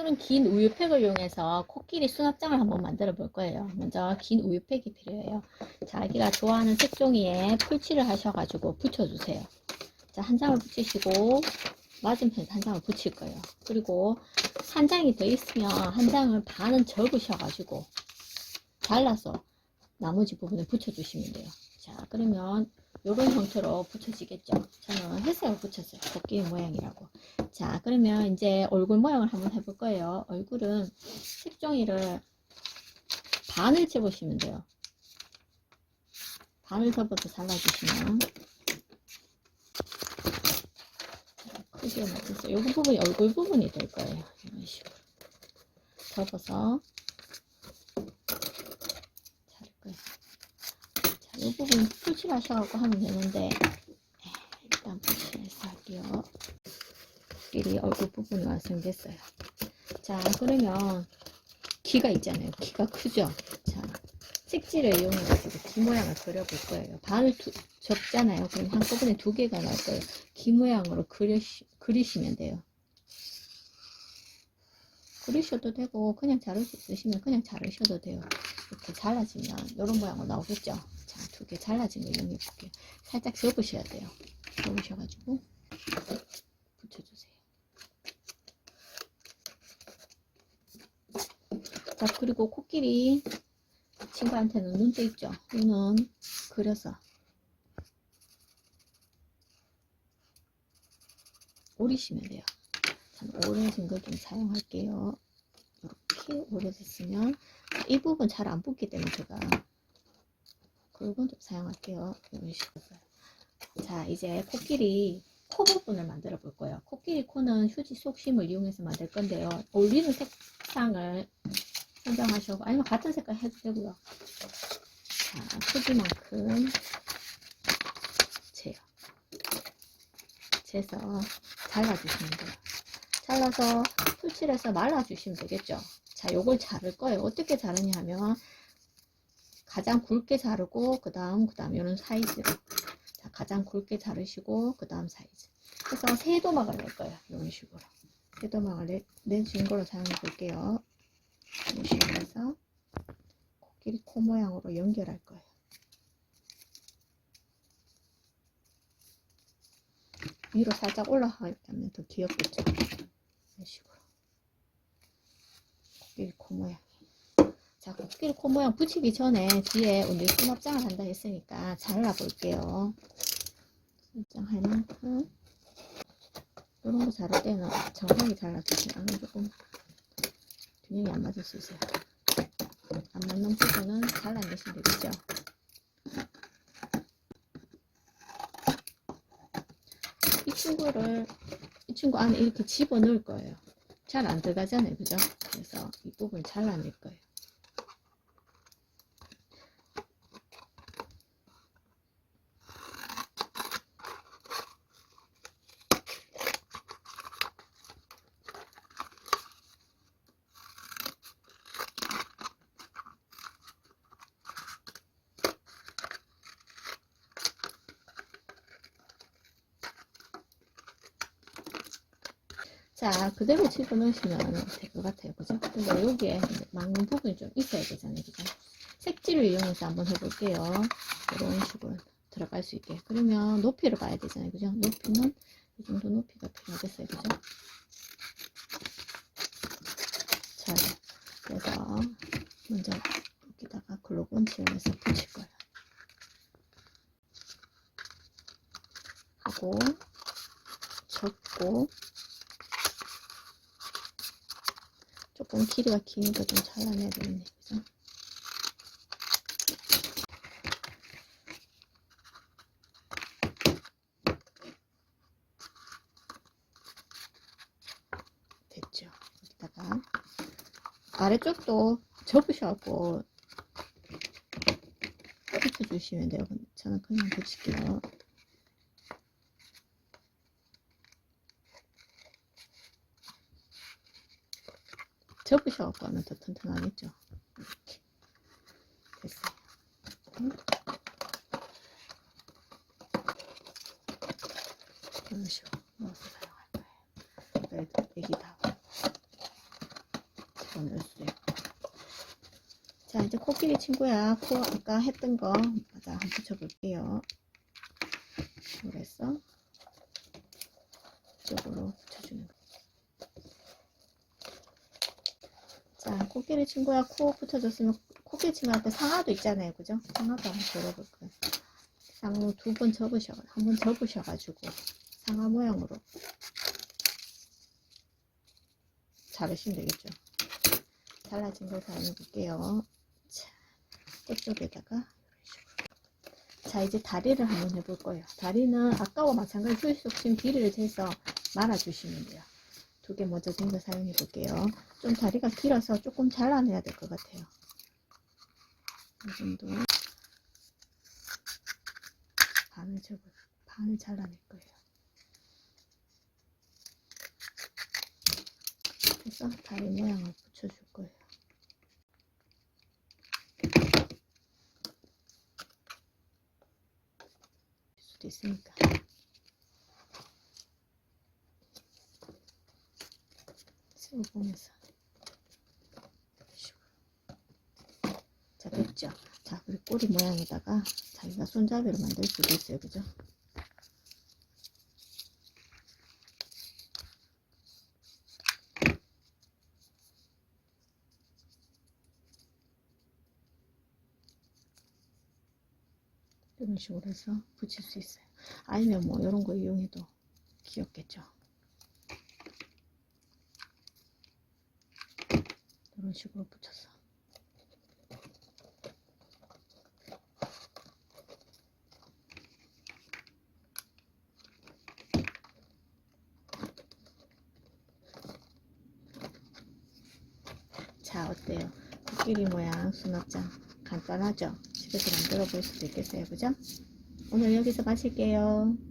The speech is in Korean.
오늘은 긴 우유팩을 이용해서 코끼리 수납장을 한번 만들어 볼 거예요. 먼저 긴 우유팩이 필요해요. 자기가 좋아하는 색종이에 풀칠을 하셔가지고 붙여주세요. 자, 한 장을 붙이시고 맞은편에 한 장을 붙일 거예요. 그리고 한 장이 더 있으면 한 장을 반은 접으셔가지고 잘라서 나머지 부분을 붙여주시면 돼요. 자, 그러면 이런 형태로 붙여지겠죠. 저는 회색을 붙였어요. 코끼리 모양이라고. 자, 그러면 이제 얼굴 모양을 한번 해볼 거예요. 얼굴은 색종이를 반을 접으시면 돼요. 반을 접어서 잘라주시면 크기에 맞춰서 이 부분이 얼굴 부분이 될 거예요. 이런 식으로 접어서 자를 거예요. 자, 이 부분 풀칠하셔갖고 하면 되는데 에, 일단 풀칠해서 할게요. 코끼리 얼굴 부분이 완성됐어요. 자, 그러면 귀가 있잖아요. 귀가 크죠? 자, 색지를 이용해가지고 귀 모양을 그려볼 거예요. 반을 두, 접잖아요. 그럼 한꺼번에 두 개가 나올 거예요. 귀 모양으로 그리시, 그리시면 돼요. 그리셔도 되고, 그냥 자를 수 있으시면 그냥 자르셔도 돼요. 이렇게 잘라지면 이런 모양으로 나오겠죠? 개 잘라진 거 이용해 볼게요. 살짝 접으셔야 돼요. 접으셔가지고, 붙여주세요. 자, 그리고 코끼리 친구한테는 눈도 있죠? 눈은 그려서 오리시면 돼요. 오래진 걸좀 사용할게요. 이렇게 오래됐으면 이 부분 잘 안 붙기 때문에 제가 굵은 좀 사용할게요. 자, 이제 코끼리 코 부분을 만들어 볼 거예요. 코끼리 코는 휴지 속심을 이용해서 만들 건데요. 올리는 색상을 선정하시고 아니면 같은 색깔 해도 되고요. 자, 크기만큼 재요. 재서 잘라주시면 돼요. 잘라서 풀칠해서 말라주시면 되겠죠. 자, 요걸 자를 거예요. 어떻게 자르냐 하면 가장 굵게 자르고 그 다음 그 다음 요런 사이즈로 자, 가장 굵게 자르시고 그 다음 사이즈 그래서 세 도막을 낼 거예요. 이런 식으로 세 도막을 내, 내준 걸로 사용해 볼게요. 이런 식으로 해서 코끼리 코 모양으로 연결할 거예요. 위로 살짝 올라가면 더 귀엽겠죠? 이런 식으로. 코끼리 코 모양. 자, 코끼리 코 모양 붙이기 전에 뒤에 오늘 수납장을 한다 했으니까 잘라 볼게요. 수납장 할 만큼. 이런 거 자를 때는 정확하게. 안 그러면 조금 균형이 안 맞을 수 있어요. 안 맞는 부분은 잘라내시면 되겠죠. 이 친구를 이 친구 안에 이렇게 집어 넣을 거예요. 잘 안 들어가잖아요, 그죠? 그래서 이 부분 잘라낼 거예요. 자, 그대로 집어넣으시면 될 것 같아요. 그죠? 근데 여기에 막는 부분이 좀 있어야 되잖아요. 그죠? 색지를 이용해서 한번 해볼게요. 이런 식으로 들어갈 수 있게. 그러면 높이를 봐야 되잖아요. 그죠? 높이는 이 정도 높이가 필요하겠어요. 그죠? 자, 그래서 먼저 여기다가 글로건 지원해서 붙일 거예요. 하고, 접고, 조금 길이가 기니까 좀 잘라내야 되겠네, 그죠? 됐죠. 여기다가 아래쪽도 접으셔갖고 붙여주시면 돼요. 저는 그냥 붙일게요. 접으셔갖고 하면 더 튼튼하겠죠. 이렇게 됐어요. 음. 이런 식으로 넣어서 사용할 거예요. 그래도 애기 다더 넣을 수 있고. 자, 이제 코끼리 친구야. 코 아까 했던 거. 맞아. 한번 붙여볼게요. 그래서 이쪽으로 붙여주는 거. 자, 코끼리 친구야. 코 붙여줬으면 코끼리 친구 앞에 상아도 있잖아요. 그죠? 상아도 한번 걸어볼 거예요. 쌍무 두번 접으셔, 한 번 접으셔가지고 상아 모양으로 자르시면 되겠죠. 잘라진 걸 다려볼게요. 자, 식으로. 자, 이제 다리를 한번 해볼 거예요. 다리는 아까와 마찬가지 휴식심 길이를 재서 말아주시면 돼요. 두 개 먼저 된 거 사용해 볼게요. 좀 다리가 길어서 조금 잘라내야 될 것 같아요. 이 정도. 반을 접어, 반을 잘라낼 거예요. 그래서 다리 모양을 붙여줄 거예요. 수도 있으니까. 식으로. 자, 됐죠? 자, 그리고 꼬리 모양에다가 자기가 손잡이로 만들 수도 있어요. 그죠? 이런 식으로 해서 붙일 수 있어요. 아니면 뭐 이런 거 이용해도 귀엽겠죠. 이런 식으로 붙여서. 자, 어때요? 코끼리 모양 수납장 간단하죠? 집에서 만들어 볼 수도 있겠어요. 그죠? 오늘 여기서 마칠게요.